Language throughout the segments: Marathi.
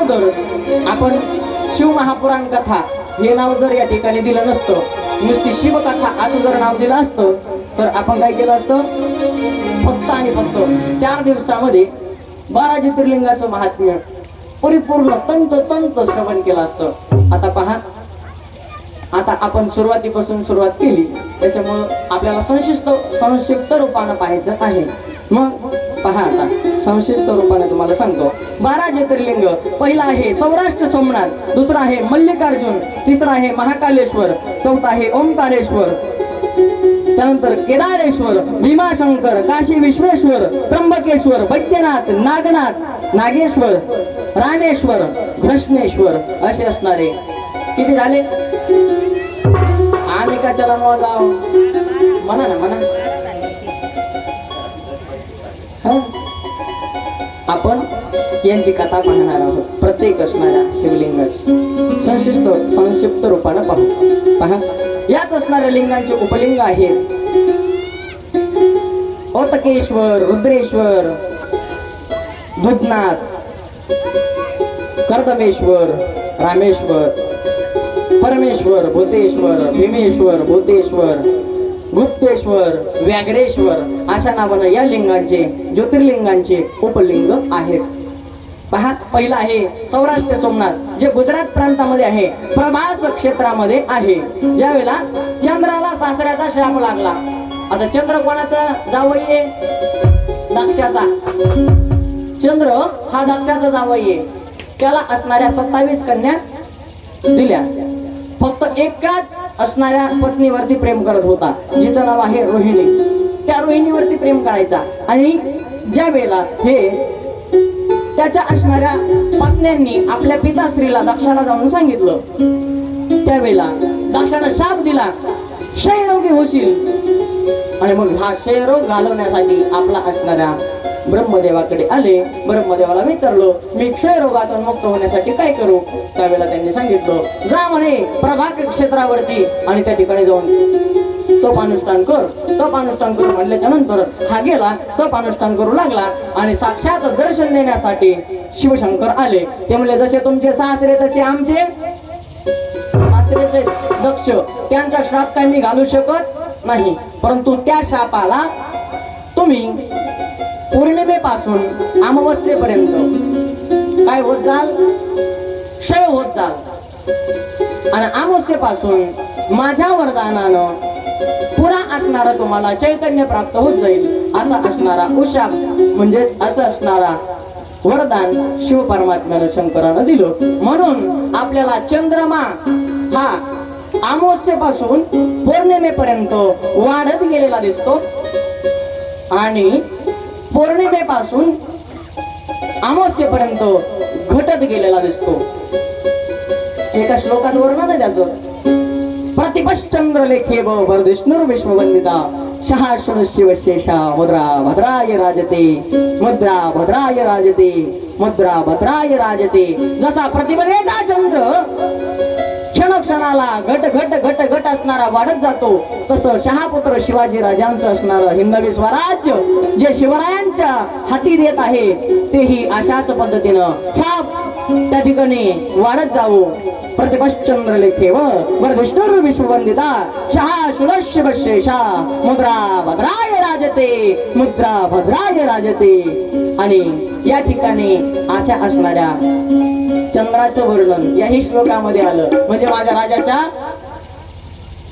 अगोदरच आपण शिवमहापुराण कथा हे नाव जर या ठिकाणी दिलं नसतं नुसती शिवकथा असं जर नाव दिलं असतं तर आपण काय केलं असतं? फक्त आणि फक्त चार दिवसामध्ये बारा ज्योतिर्लिंगाचं महात्म्य परिपूर्ण तंत तंत श्रवण केलं असतं. आता पहा आता आपण सुरुवातीपासून सुरुवात केली त्याच्यामुळं आपल्याला संशिस्त संक्षिप्त रूपानं पाहायचं आहे. मग पहा आता. संक्षिप्त रूपाने तुम्हाला सांगतो. बारा ज्योतिर्लिंग. पहिला आहे सौराष्ट्र सोमनाथ. दुसरा आहे मल्लिकार्जुन. तिसरा आहे महाकालेश्वर. चौथा आहे ओंकारेश्वर. त्यानंतर केदारेश्वर भीमाशंकर काशी विश्वेश्वर त्र्यंबकेश्वर वैद्यनाथ नागनाथ नागेश्वर रामेश्वर घृष्णेश्वर असे असणारे. किती झाले? आम्ही का चला जाऊ म्हणा ना म्हणा. आपण यांची कथा पाहणार आहोत. प्रत्येक असणाऱ्या शिवलिंगाची. संक्षिप्त संक्षिप्त रूपानं पाहू. पहा. याच असणाऱ्या लिंगांचे उपलिंग आहेत. ओतकेश्वर रुद्रेश्वर दुधनाथ कर्दमेश्वर रामेश्वर परमेश्वर भूतेश्वर भीमेश्वर भूतेश्वर गुप्तेश्वर व्याघ्रेश्वर अशा नावानं या लिंगांचे ज्योतिर्लिंगांचे उपलिंग आहेत. पहा पहिला आहे सौराष्ट्र सोमनाथ जे गुजरात प्रांतामध्ये आहे प्रभास क्षेत्रामध्ये आहे. ज्या वेळेला चंद्राला सासऱ्याचा श्राप लागला. आता चंद्र कोणाचा? जावई आहे दक्षाचा चंद्र हा दक्षाचा जावई आहे त्याला असणाऱ्या सत्तावीस कन्या दिल्या. फक्त एकाच असणाऱ्या पत्नीवरती प्रेम करत होता. जिचं नाव आहे रोहिणी. त्या रोहिणीवरती प्रेम करायचा. आणि ज्या वेळेला हे त्याच्या असणाऱ्या पत्न्यांनी आपल्या पिता स्त्रीला दक्षाला जाऊन सांगितलं त्यावेळेला दक्षानं शाप दिला क्षयरोगी होशील. आणि मग हा क्षयरोग घालवण्यासाठी आपला असणाऱ्या ब्रह्मदेवाकडे आले ब्रह्मदेवाला विचारलो मी क्षयरोगातून मुक्त होण्यासाठी काय करू? त्यावेळेला त्यांनी सांगितलं जा म्हणे प्रभाग क्षेत्रावरती आणि त्या ठिकाणी जाऊन तप अनुष्ठान कर तप अनुष्ठान करू म्हणल्याच्या नंतर हा गेला तप अनुष्ठान करू लागला आणि साक्षात दर्शन देण्यासाठी शिवशंकर आले. ते म्हणले जसे तुमचे सासरे तसे आमचे सासरेचे दक्ष त्यांचा श्राप काय मी घालू शकत नाही. परंतु त्या शापाला तुम्ही पौर्णिमेपासून अमावस्येपर्यंत. काय होत जाल? क्षय होत जाल. आणि अमावस्येपासून माझ्या वरदानानं पुरा असणारा तुम्हाला चैतन्य प्राप्त होत जाईल असा असणारा उषा म्हणजेच असं असणारा वरदान शिव परमात्म्यानं शंकरानं दिलं. म्हणून आपल्याला चंद्रमा हा अमावस्येपासून पौर्णिमेपर्यंत वाढत गेलेला दिसतो. आणि पौर्णिमेपासून अमावस्येपर्यंत घटत गेलेला दिसतो. एका श्लोकात वर्णन त्याच त्याचं. प्रतिपश्चंद्र लेखे वर विष्णुर विश्ववंदिता शिवशेषा मुद्रा भद्राय राजते मुद्रा भद्राय राजते मुद्रा भद्राय राजते. जसा प्रतिभेचा चंद्र क्षणाला घट घट घट घट असणारा वाढत जातो. तसं शहापुत्र शिवाजी राजांचं असणारं हिंदवी स्वराज्य जे शिवरायांच्या हाती देत आहे तेही अशाच पद्धतीनं छाप त्या ठिकाणी वाढत जावो. प्रतिपश्चंद्र लेखे वर विश्ववंदिता शहा शुलशिवशेषा मुद्रा भद्राय राजते मुद्रा भद्राय राजते. आणि या ठिकाणी आशा असणाऱ्या चंद्राचं वर्णन याही श्लोकामध्ये आलं. म्हणजे माझ्या राजाच्या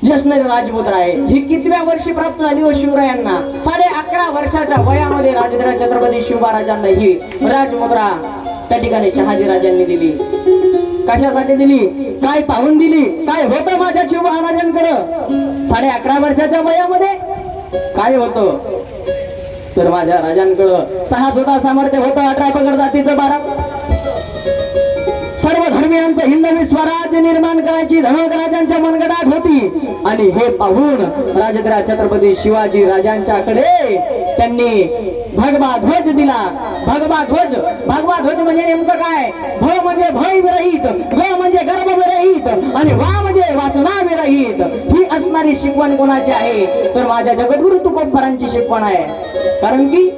जसनरी राजपुत्र आहे. ही कितव्या वर्षी प्राप्त झाली व शिवरायांना? साडे अकरा वर्षाच्या वयामध्ये राजेंद्र छत्रपती शिवराजांना ही राजमुद्रा त्या ठिकाणी शहाजी राजांनी दिली. कशासाठी दिली? काय पाहून दिली? काय होतं माझ्या शिवबा महाराजांकडं साडे अकरा वर्षाच्या वयामध्ये काय होतं? तर माझ्या राजांकडं सहा सुद्धा सामर्थ्य होतं अठरा पगड जातीचं बारा. धर्मियांचं हिंदवी स्वराज्य निर्माण करायची धनक राजांच्या मनगटात होती. आणि हे पाहून राजद्रा छत्रपती शिवाजी राजांच्याकडे त्यांनी भगवा ध्वज दिला. भगवा ध्वज भगवा ध्वज म्हणजे नेमकं काय? भ म्हणजे भय विरहित ग म्हणजे गर्भ विरहित आणि वा म्हणजे वासना विरहित ही असणारी शिकवण कोणाची आहे? तर माझ्या जगद्गुरु तुकोबरांची शिकवण आहे. कारण की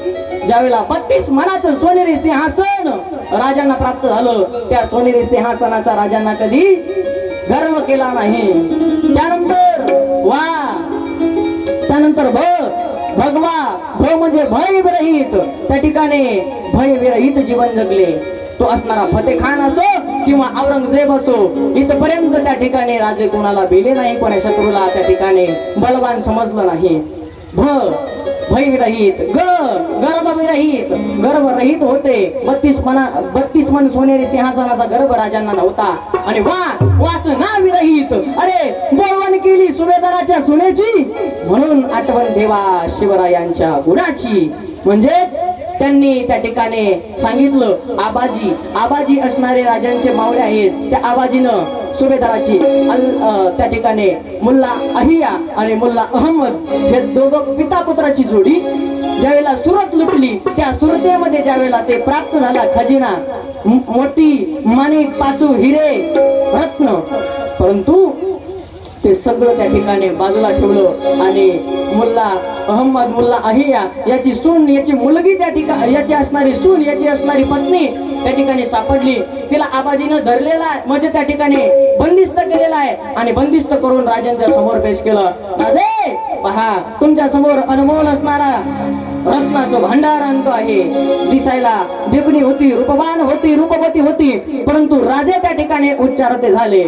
ज्यावेळेला बत्तीस मनाचं सोनेरी सिंहासन राजांना प्राप्त झालं त्या सोनेरी सिंहासनाचा राजांना कधी गर्व केला नाही. त्यानंतर वा त्यानंतर भ भगवा भ म्हणजे भय विरहित. त्या ठिकाणी भय विरहित जीवन जगले. तो असणारा फते खान असो किंवा औरंगजेब असो इथपर्यंत त्या ठिकाणी राजे कोणाला भिले नाही कोणा शत्रूला त्या ठिकाणी बलवान समजलं नाही. भ भय विरहित. ग गर्व विरहित गर्भ रहित होते. बत्तीस मना बत्तीस मन सोनेरी सिंहासनाचा गर्भ राजांना नव्हता. आणि वा वासना विरहित. अरे बोलवण केली सुभेदाराच्या सुनेची म्हणून आठवण ठेवा शिवरायांच्या गुणाची. म्हणजेच त्यांनी त्या ठिकाणी सांगितलं आबाजी आबाजी असणारे राजांचे मावळे आहेत. त्या आबाजीनं सुभेदाराची त्या ठिकाणी मुल्ला अहिया आणि मुल्ला अहमद हे दोघं पिता पुत्राची जोडी ज्यावेळेला सुरत लुटली त्या सुरतेमध्ये ज्यावेळेला ते प्राप्त झाला खजिना मोठी माणिक पाचू हिरे रत्न. परंतु ते सगळं त्या ठिकाणी बाजूला ठेवलं आणि मुल्ला अहमद मुल्ला अहिया याची सून याची मुलगी त्या ठिकाणी याची असणारी सून याची असणारी पत्नी त्या ठिकाणी सापडली. तिला आबाजीनं धरलेला आहे म्हणजे त्या ठिकाणी बंदिस्त केलेला आहे आणि बंदिस्त करून राजांच्या समोर पेश केलं. राजे पहा तुमच्यासमोर अनमोल असणारा रत्नाचं भांडार आणतो आहे. दिसायला देखणी होती रूपवान होती रूपवती होती परंतु राजे त्या ठिकाणी उच्चारते झाले.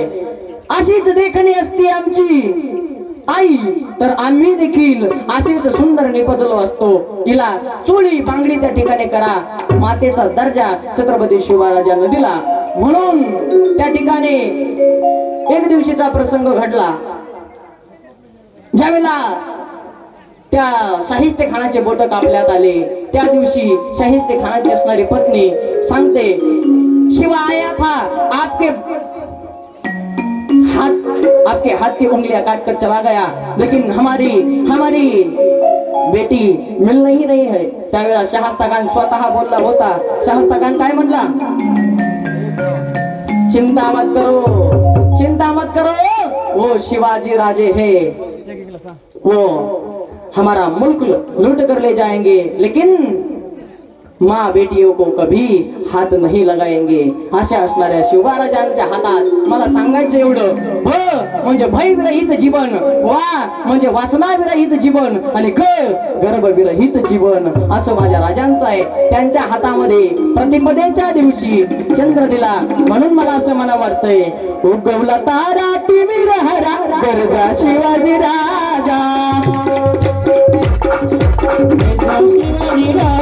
अशीच देखणी असती आमची. आई तर आम्ही देखील असेच सुंदर निपजलो असतो. तिला चोळी बांगडी त्या ठिकाणी करा. मातेचा दर्जा छत्रपती शिवराजांना दिला म्हणून त्या ठिकाणी एक दिवशीचा प्रसंग घडला. ज्यावेळेला त्या शाहिस्ते खानाचे बोट कापण्यात आले. त्या दिवशी शाहिस्ते खानाची असणारी पत्नी सांगते शिवा आया था. आपके हाथ आपके हाथ की उंगलियां काट कर चला गया. लेकिन हमारी हमारी बेटी मिल नहीं रही है. त्यावेळेला शहास्ता खान स्वतः बोलला होता. शहास्ता खान काय म्हणला? चिंता मत करो चिंता मत करो. वो शिवाजी राजे है. वो हमारा मुल्क लूट कर ले जाएंगे लेकिन माँ बेटियों को कभी हात नाही लगाएंगे। अशा असणाऱ्या शिवराजांच्या हातात मला सांगायचं एवढं भ म्हणजे भयविरहित जीवन वा म्हणजे वासनाविरहित जीवन आणि ग गर्भ विरहित जीवन. असं माझ्या राजांचं आहे. त्यांच्या हातामध्ये प्रतिपदेच्या दिवशी चंद्र दिला. म्हणून मला असं मला वाटतंय उगवला तारा टीव्ही हरा गरजा शिवाजी राजा. शिवाजी राजा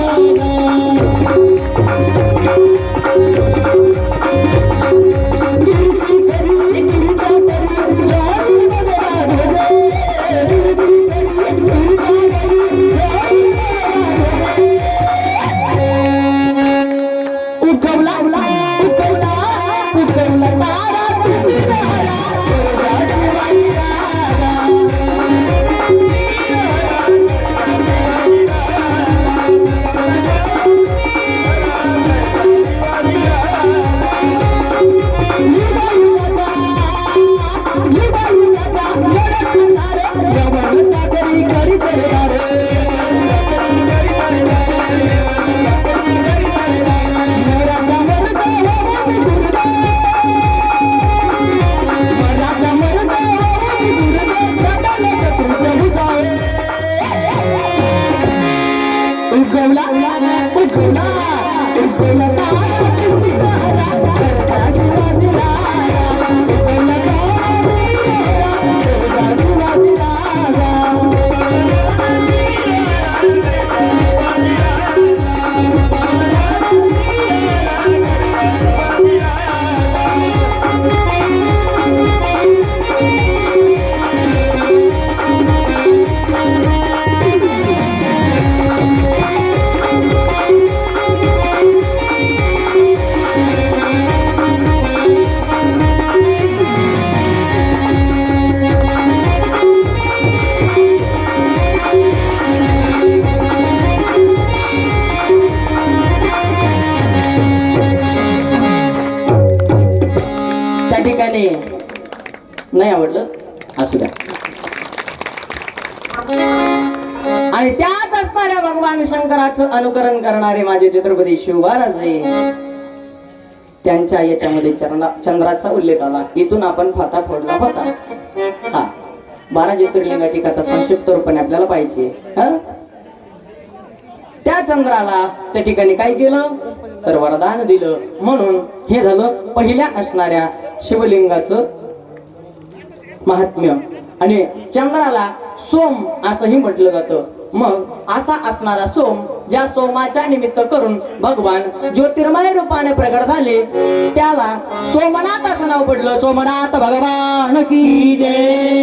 शंकराचं अनुकरण करणारे माझे छत्रपती शिवबाराज. त्यांच्या याच्यामध्ये चंद्राचा उल्लेख आला. इथून आपण फाटा फोडला होता. हा. बारा ज्योतिर्लिंगाची कथा संक्षिप्त रूपाने आपल्याला पाहिजे. त्या चंद्राला त्या ठिकाणी काय केलं तर वरदान दिलं. म्हणून हे झालं पहिल्या असणाऱ्या शिवलिंगाचं महात्म्य. आणि चंद्राला सोम असंही म्हटलं जातं. मग असा असणारा सोम ज्या सोमाच्या निमित्त करून भगवान ज्योतिर्मय रूपाने प्रगट झाले त्याला सोमनाथ असं नाव पडलं. सोमनाथ भगवान की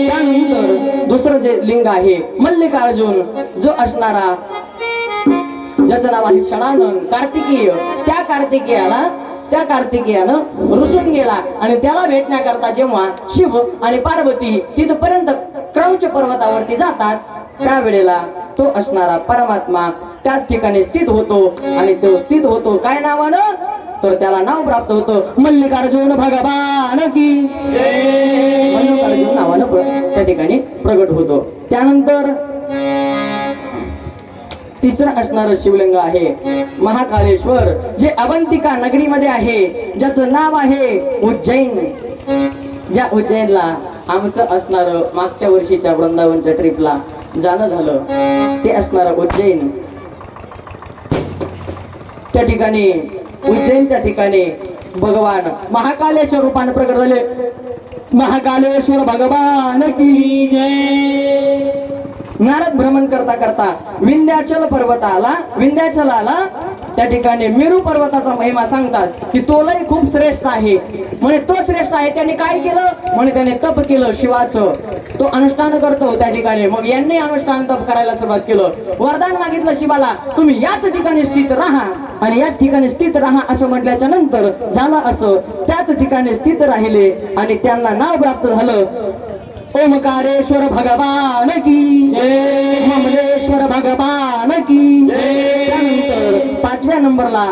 त्यानंतर दुसरं जे लिंग आहे मल्लिकार्जुन जो असणारा ज्याचं नाव आहे षडानन कार्तिकीय. त्या कार्तिकेयाला त्या कार्तिकेयानं रुसून गेला आणि त्याला भेटण्याकरता जेव्हा शिव आणि पार्वती तिथपर्यंत क्रौच पर्वतावरती जातात त्यावेळेला तो असणारा परमात्मा त्याच ठिकाणी स्थित होतो आणि तो स्थित होतो काय नावानं? तर त्याला नाव प्राप्त होतं मल्लिकार्जुन भगवान की. मल्लिकार्जुन नावानं त्या ठिकाणी प्रगट होतो. त्यानंतर तिसरं असणारं शिवलिंग आहे महाकालेश्वर जे अवंतिका नगरीमध्ये आहे ज्याचं नाव आहे उज्जैन. ज्या उज्जैनला आमचं असणारं मागच्या वर्षीच्या वृंदावनच्या ट्रिपला जाणं झालं. ते असणारं उज्जैन. त्या ठिकाणी उज्जैनच्या ठिकाणी भगवान महाकालेश्वर रूपाने प्रकट झाले. महाकालेश्वर भगवान की जय. नारद भ्रमण करता करता विंध्याचल पर्वताला विंध्याचलाला त्या ठिकाणी मेरू पर्वताचा महिमा सांगतात की तो लय खूप श्रेष्ठ आहे. म्हणे तो श्रेष्ठ आहे. त्याने काय केलं? म्हणे त्याने तप केलं शिवाचं. तो अनुष्ठान करतो त्या ठिकाणी. मग यांनी अनुष्ठान तप करायला सुरुवात केलं. वरदान मागितलं शिवाला तुम्ही याच ठिकाणी स्थित राहा आणि याच ठिकाणी स्थित राहा असं म्हटल्याच्या नंतर झालं असं. त्याच ठिकाणी स्थित राहिले आणि त्यांना नाव प्राप्त झालं. ओमकारेश्वर भगवान की ममलेश्वर भगवान की पाचव्या नंबरला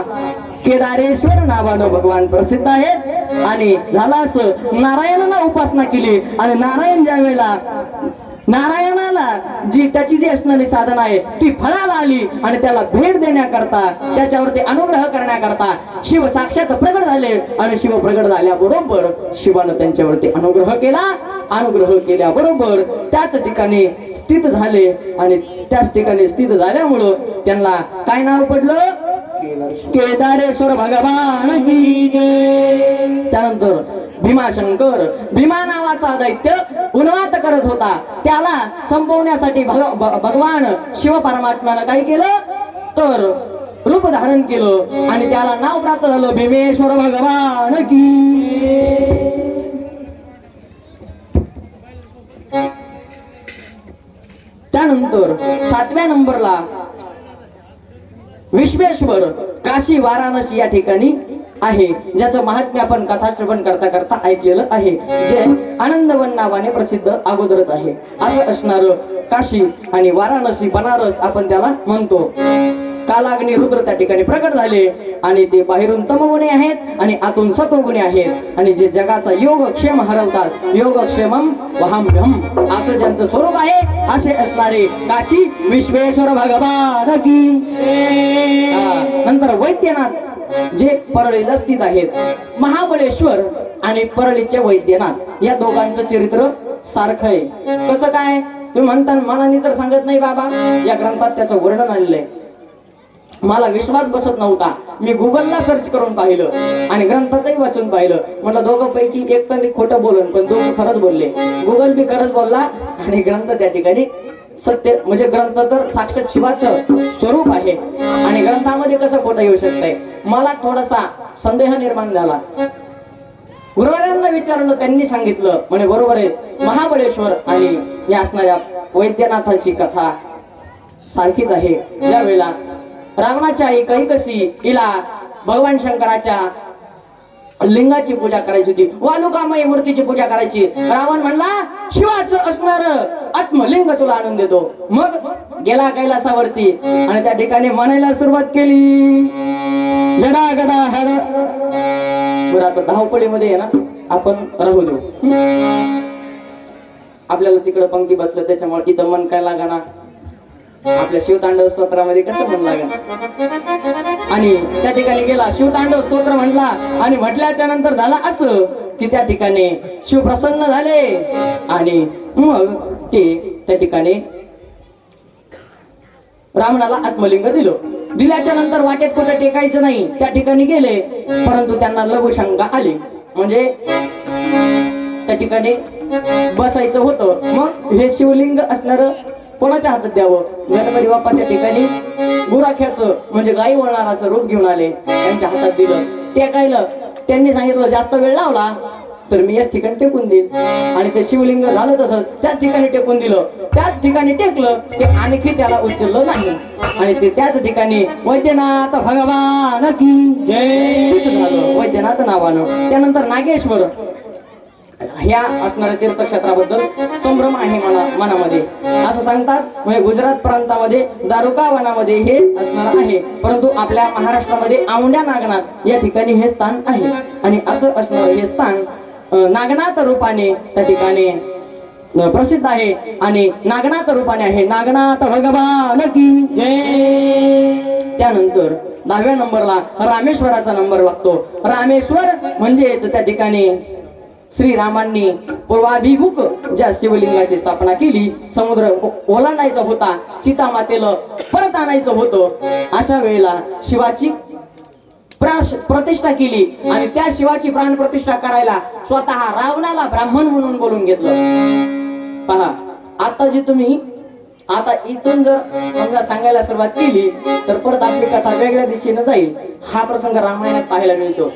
केदारेश्वर नावानं भगवान प्रसिद्ध आहेत. आणि झाला असं नारायणाला उपासना केली. आणि नारायण ज्या वेळेला नारायणाला जी त्याची जी असणारी साधन आहे ती फळाला आली आणि त्याला भेट देण्याकरता त्याच्यावरती अनुग्रह करण्याकरता शिव साक्षात प्रगट झाले. आणि शिव प्रगट झाल्याबरोबर शिवानं त्यांच्यावरती अनुग्रह केला. अनुग्रह केल्याबरोबर त्याच ठिकाणी स्थित झाले आणि त्याच ठिकाणी स्थित झाल्यामुळं त्यांना काय नाव पडलं? केदारेश्वर भगवान त्यानंतर भीमाशंकर भीमा नावाचा दैत्य उन्मात करत होता. त्याला संपवण्यासाठी भगवान शिव परमात्म्यानं काय केलं? तर रूप धारण केलं आणि त्याला नाव प्राप्त झालं भीमेश्वर भगवान की त्यानंतर सातव्या नंबरला विश्वेश्वर काशी वाराणसी या ठिकाणी आहे ज्याचं महात्म्य आपण कथा श्रवण करता करता ऐकलेलं आहे जे आनंदवन नावाने प्रसिद्ध अगोदरच आहे. असं असणार काशी आणि वाराणसी बनारस आपण त्याला म्हणतो. कालाग्नी रुद्र त्या ठिकाणी प्रकट झाले आणि ते बाहेरून तमगुणे आहेत आणि आतून सत्वगुणे आहेत. आणि जे जगाचा योगक्षेम हरवतात योगक्षेमम वहाम्यहम असं ज्यांचं स्वरूप आहे असे असणारे काशी विश्वेश्वर भगवान की. नंतर वैद्यनाथ जे परळीला स्थित आहेत. महाबळेश्वर आणि परळीचे वैद्यनाथ या दोघांचं चरित्र सारखं आहे. कसं काय? तुम्ही म्हणता मनाने तर सांगत नाही बाबा. या ग्रंथात त्याचं वर्णन आलेलं आहे. मला विश्वास बसत नव्हता. मी गुगलला सर्च करून पाहिलं आणि ग्रंथातही वाचून पाहिलं. म्हटलं दोघं पैकी एक तर खोटं बोलन पण दोघं खरंच बोलले. गुगल बी खरंच बोलला आणि ग्रंथ त्या ठिकाणी सत्य म्हणजे ग्रंथ तर साक्षात शिवाचं स्वरूप आहे. आणि ग्रंथामध्ये कसं खोटं येऊ शकतंय? मला थोडासा संदेह निर्माण झाला. गुरुवारांना विचारलं त्यांनी सांगितलं म्हणे बरोबर आहे महाबळेश्वर आणि या असणाऱ्या वैद्यनाथाची कथा सारखीच आहे. ज्या वेळेला रावणाच्या आई कैकसी हिला भगवान शंकराच्या लिंगाची पूजा करायची होती. वालुकामयी मूर्तीची पूजा करायची. रावण म्हणला शिवाचं असणार आत्मलिंग तुला आणून देतो. मग गेला कैलासावरती आणि त्या ठिकाणी म्हणायला सुरुवात केली. जडा गडा हर. बरं आता धावपळीमध्ये आहे ना आपण राहू देऊ. आपल्याला तिकडं पंक्ती बसलं त्याच्यामुळे इथं मन काय लागाना. आपल्या शिवतांडव स्तोत्रामध्ये कसं म्हणला लागेल? आणि त्या ठिकाणी गेला शिवतांडव स्तोत्र म्हटला आणि म्हटल्याच्या नंतर झाला असं की त्या ठिकाणी शिव प्रसन्न झाले. आणि मग ते त्या ठिकाणी रावणाला आत्मलिंग दिलं. दिल्याच्या नंतर वाटेत कुठं टेकायचं नाही त्या ठिकाणी गेले परंतु त्यांना लघुशंका आली. म्हणजे त्या ठिकाणी बसायचं होतं. मग हे शिवलिंग असणार कोणाच्या हातात द्यावं? गणपती बाप्पाच्या ठिकाणी गुराख्याचं म्हणजे गाई वळणाराचं रूप घेऊन आले त्यांच्या हातात दिलं. टेकायलं त्यांनी सांगितलं जास्त वेळ लावला तर मी याच ठिकाणी टेकून देईन. आणि ते शिवलिंग झालं तसं त्याच ठिकाणी टेकून दिलं. त्याच ठिकाणी टेकलं ते आणखी त्याला उचललं नाही. आणि ते त्याच ठिकाणी वैद्यनाथ भगवान की जय. झालं वैद्यनाथ नावानं. त्यानंतर नागेश्वर ह्या असणाऱ्या तीर्थक्षेत्राबद्दल संभ्रम आहे मला मनामध्ये. असं सांगतात म्हणजे गुजरात प्रांतामध्ये दारुका वनामध्ये हे असणार आहे. परंतु आपल्या महाराष्ट्रामध्ये आवंड्या नागनाथ या ठिकाणी हे स्थान आहे. आणि असं असणार हे स्थान नागनाथ रूपाने त्या ठिकाणी प्रसिद्ध आहे. आणि नागनाथ रूपाने आहे. नागनाथ भगवान की जय. त्यानंतर दहाव्या नंबरला रामेश्वराचा नंबर लागतो. रामेश्वर म्हणजेच त्या ठिकाणी श्रीरामांनी पूर्वाभिमुख ज्या शिवलिंगाची स्थापना केली समुद्र ओलांडायचा होता सीतामातेला परत आणायचं होतं अशा वेळेला शिवाची प्रतिष्ठा केली आणि त्या शिवाची प्राण प्रतिष्ठा करायला स्वतः रावणाला ब्राह्मण म्हणून बोलून घेतलं. पहा आता जे तुम्ही आता इथून जर समजा सांगायला सुरुवात केली तर परत आपली कथा वेगळ्या दिशेनं जाईल. हा प्रसंग रामायणात पाहायला मिळतो.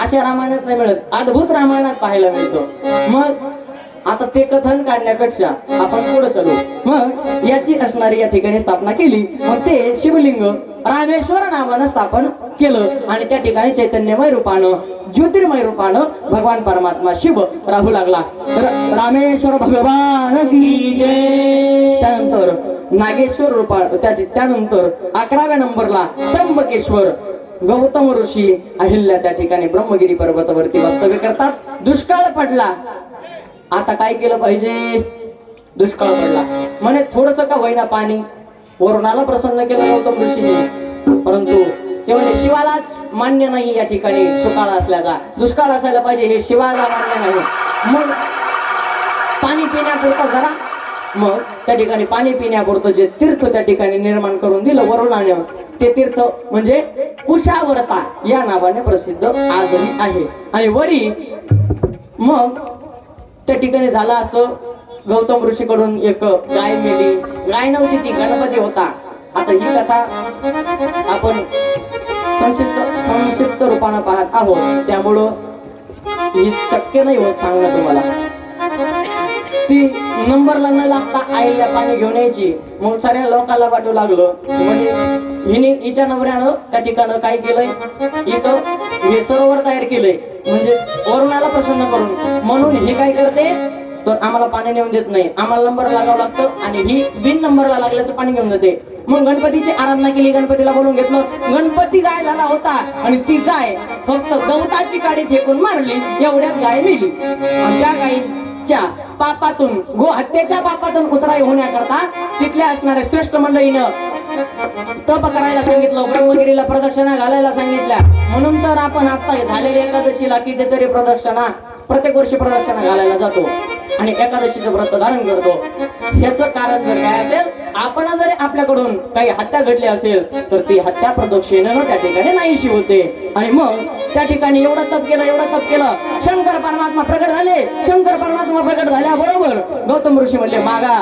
अशा रामायणात नाही मिळत. अद्भुत रामायणात पाहायला मिळतो. मग आता ते कथन काढण्यापेक्षा आपण पुढे चालू. मग याची असणारी या ठिकाणी स्थापना केली. मग ते शिवलिंग रामेश्वर नावानं स्थापन केलं. आणि त्या ठिकाणी चैतन्यमय रूपानं ज्योतिर्मय रूपानं भगवान परमात्मा शिव राहू लागला. तर रामेश्वर भगवान की त्यानंतर नागेश्वर रूपा त्यानंतर अकराव्या नंबरला त्र्यंबकेश्वर गौतम ऋषी अहिल्या त्या ठिकाणी ब्रह्मगिरी पर्वतावरती वास्तव्य करतात. दुष्काळ पडला. आता काय केलं पाहिजे? दुष्काळ पडला. म्हणे थोडस का होईना पाणी? वरुणाला प्रसन्न केलं गौतम ऋषीने. परंतु ते म्हणे शिवालाच मान्य नाही या ठिकाणी. सुकाळ असल्याचा. दुष्काळ असायला पाहिजे हे शिवाला मान्य नाही. मग पाणी पिण्यापुरता जरा मग त्या ठिकाणी पाणी पिण्यापुरतं जे तीर्थ त्या ठिकाणी निर्माण करून दिलं वरुणाने ते तीर्थ म्हणजे कुशावर्ता या नावाने प्रसिद्ध आजही आहे. आणि वरी मग त्या ठिकाणी झालं असं गौतम ऋषीकडून एक गाय मेली. गाय नव्हती ती गणपती होता. आता ही कथा आपण संक्षिप्त संक्षिप्त रूपानं पाहत आहोत. त्यामुळं ही शक्य नाही होत सांगणं तुम्हाला. ती नंबरला न लागता आईला पाणी घेऊन यायची. मग साऱ्या लोकांना वाटू लागलं. म्हणजे हिने हिच्या नवऱ्यानं त्या ठिकाणं काय केलंय? इथं हे सरोवर तयार केलंय. म्हणजे वरुणाला प्रसन्न करून. म्हणून ही काय करते? तर आम्हाला पाणी नेऊन देत नाही. आम्हाला नंबर लागावं लागतं आणि ही बिन नंबरला लागल्याचं पाणी घेऊन जाते. मग गणपतीची आराधना केली गणपतीला बोलून घेतलं गणपती गाय झाला होता आणि ती गाय फक्त गवताची काडी फेकून मारली एवढ्यात गाय मेली. आणि त्या गायीच्या पापातून गो हत्येच्या पापातून उतराई होण्याकरता तिथल्या असणाऱ्या श्रेष्ठ मंडळीनं तप करायला सांगितलं ब्रह्मगिरीला प्रदक्षिणा घालायला सांगितल्या. म्हणून तर आपण आता झालेल्या एकादशीला कितीतरी प्रदक्षिणा प्रत्येक वर्षी प्रदक्षिणा घालायला जातो आणि एकादशीचं व्रत धारण करतो. याचं कारण जर काय असेल आपण जरी आपल्याकडून काही हत्या घडली असेल तर ती हत्या प्रदक्षिणेनं त्या ठिकाणी नाहीशी होते. आणि मग त्या ठिकाणी एवढा तप केलं एवढा तप केलं शंकर परमात्मा प्रकट झाले. शंकर परमात्मा प्रकट झाल्याबरोबर गौतम ऋषी म्हणले मागा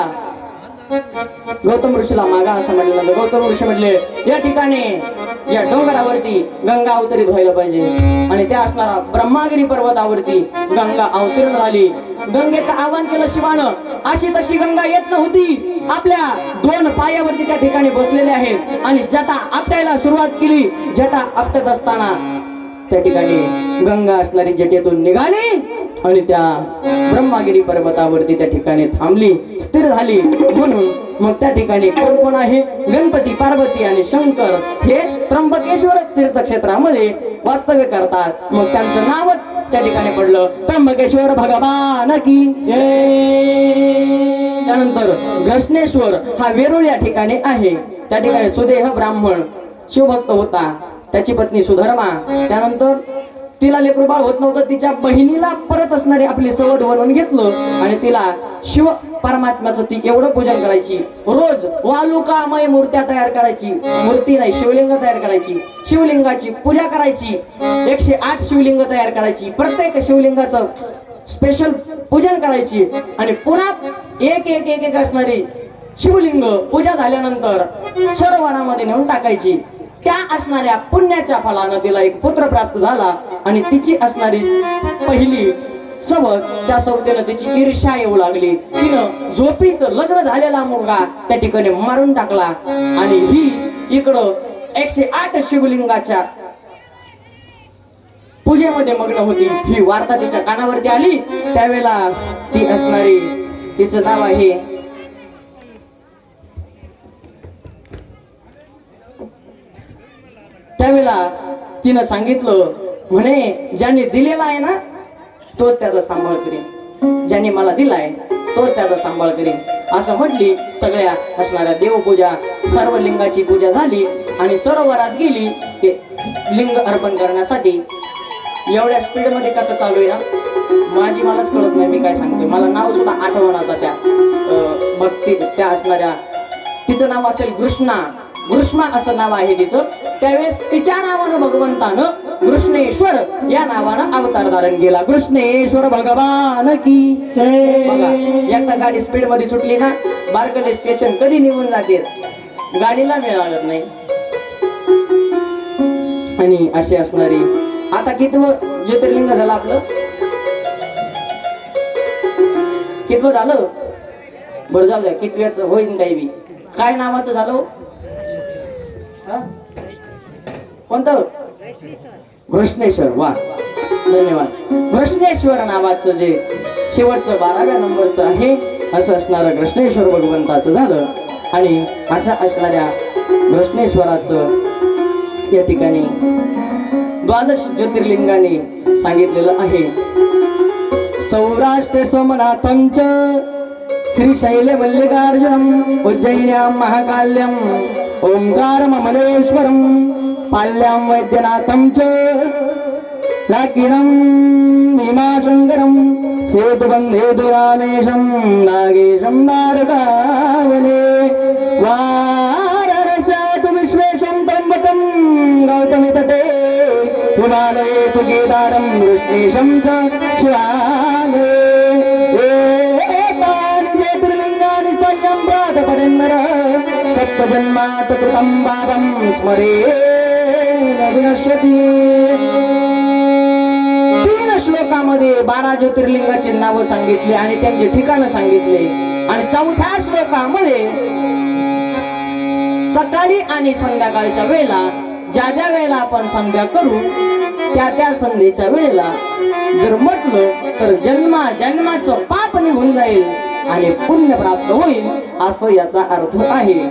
गौतम ऋषीला मागा असं म्हटलं गौतम ऋषी म्हणले या ठिकाणी या डोंगरावरती गंगा अवतरित व्हायला पाहिजे. आणि त्या असणारा ब्रह्मागिरी पर्वतावरती गंगा अवतीर्ण झाली. गंगेचं आवाहन केलं शिवानं. अशी तशी गंगा येत नव्हती. आपल्या दोन पायावरती त्या ठिकाणी बसलेले आहेत. आणि जटा आपटायला सुरुवात केली. जटा आपटत असताना त्या ठिकाणी गंगा असणारी जटेतून निघाली आणि त्या ब्रह्मागिरी पर्वतावरती त्या ठिकाणी थांबली स्थिर झाली. म्हणून मग त्या ठिकाणी कोण कोण आहे? गणपती पार्वती आणि शंकर हे त्र्यंबकेश्वर तीर्थक्षेत्रामध्ये वास्तव्य करतात. मग त्यांचं नावच त्या ठिकाणी पडलं त्र्यंबकेश्वर भगवान की त्यानंतर घृष्णेश्वर हा वेरूळ या ठिकाणी आहे. त्या ठिकाणी सुदेह ब्राह्मण शिवभक्त होता. त्याची पत्नी सुधर्मा त्यानंतर तिला लेकरू बाळ होत नव्हतं तिच्या बहिणीला परत असणारी आपली सवड बनवून घेतलं आणि तिला शिव परमात्म्याचं ती एवढं पूजन करायची. रोज वालुकामय मूर्त्या तयार करायची. मूर्ती नाही शिवलिंग तयार करायची. शिवलिंगाची पूजा करायची. एकशे आठ शिवलिंग तयार करायची. प्रत्येक शिवलिंगाचं स्पेशल पूजन करायची. आणि पुन्हा एक एक एक एक असणारी शिवलिंग पूजा झाल्यानंतर सरोवरामध्ये नेऊन टाकायची. त्या असणाऱ्या पुण्याच्या फलानं तिला एक पुत्र प्राप्त झाला आणि तिची असणारी पहिली सवत त्या सवतेनं तिची ईर्ष्या येऊ लागली. तिनं झोपीत लग्न झालेला मुलगा त्या ठिकाणी मारून टाकला आणि ही इकडं एकशे आठ शिवलिंगाच्या पूजेमध्ये मग्न होती. ही वार्ता तिच्या कानावरती आली. त्यावेळेला ती असणारी तिचं नाव आहे त्यावेळेला तिनं सांगितलं म्हणे ज्याने दिलेला आहे ना तोच त्याचा सांभाळ करेन. ज्याने मला दिलाय तोच त्याचा सांभाळ करेन. असं म्हटली सगळ्या असणाऱ्या देवपूजा सर्व लिंगाची पूजा झाली आणि सरोवरात गेली ते लिंग अर्पण करण्यासाठी. एवढ्या स्पीडमध्ये कथा चालू आहे ना? माझी मलाच कळत नाही मी काय सांगतोय. मला नाव सुद्धा आठवण आता त्या भक्ती त्या असणाऱ्या तिचं नाव असेल कृष्णा. वृष्मा असं नाव आहे तिचं. त्यावेळेस तिच्या नावानं भगवंतानं कृष्णेश्वर या नावानं अवतार धारण केला. कृष्णेश्वर भगवान की बघा एकदा गाडी स्पीडमध्ये सुटली ना बारकले स्टेशन कधी निघून जाते? गाडीला वेळ लागत नाही. आणि अशी असणारी आता कितव ज्योतिर्लिंग झालं आपलं? कितवं झालं? बरं जाऊ द्या कितव्याचं होईन काही बी. काय नावाचं झालं हो? कोणतं? घृष्णेश्वर. वा धन्यवाद. घृष्णेश्वर नावाचं जे शेवटचं बाराव्या नंबरचं आहे असं असणारं घृष्णेश्वर भगवंताचं झालं. आणि अशा असणाऱ्या घृष्णेश्वराचं या ठिकाणी द्वादश ज्योतिर्लिंगाने सांगितलेलं आहे. सौराष्ट्र सोमनाथं च श्रीशैल मल्लिकार्जुनम् उज्जैन्याम महाकाल्यम ఓంకారమలేశ్వరం పల్లెం వైద్యనాథం చ లగ్నం హిమాశంకరం సేతుబంధేతు రామేశం నాగేశం నారకావనే వారసాతు విశ్వేశం త్రంబకం గౌతమి తటే హిమాలయేతు గీతారం వృష్ణేశం చ శివా सप्तजन्मात् कृतं पापं स्मरे विनश्यति। तीन श्लोकामध्ये बारा ज्योतिर्लिंगाची नावं सांगितली आणि त्यांचे ठिकाणं सांगितले. आणि चौथ्या श्लोकामध्ये सकाळी आणि संध्याकाळच्या वेळेला ज्या ज्या वेळेला आपण संध्या करू त्या त्या संध्येच्या वेळेला जर म्हटलं तर जन्मा जन्माचं पाप निघून जाईल आणि पुण्य प्राप्त होईल असं याचा अर्थ आहे.